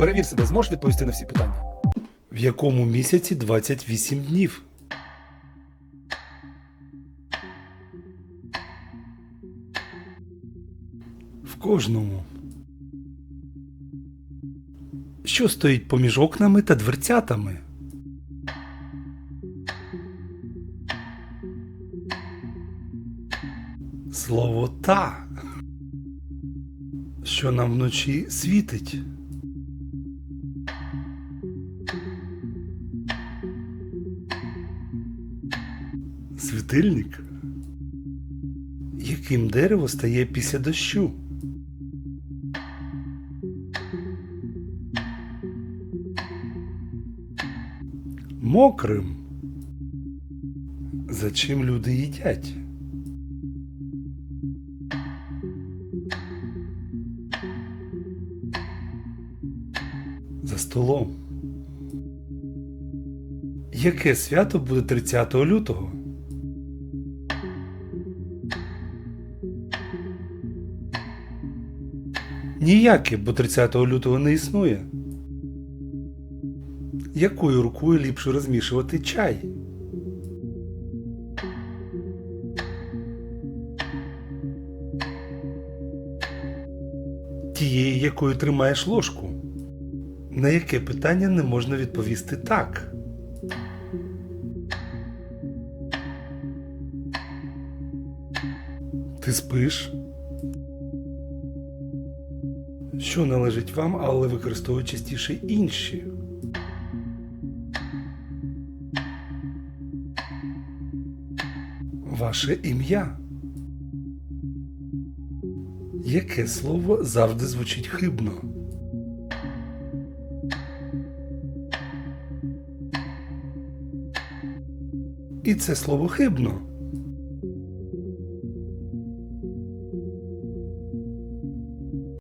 Перевір себе, зможеш відповісти на всі питання. В якому місяці 28 днів? В кожному. Що стоїть поміж окнами та дверцятами? Слово та. Що нам вночі світить? Світильник? Яким дерево стає після дощу? Мокрим. За чим люди їдять? За столом. Яке свято буде 30 лютого? Ніяке, бо 30 лютого не існує. Якою рукою ліпше розмішувати чай? Тією, якою тримаєш ложку. На яке питання не можна відповісти так? Ти спиш? Що належить вам, але використовують частіше інші? Ваше ім'я. Яке слово завжди звучить хибно? І це слово хибно.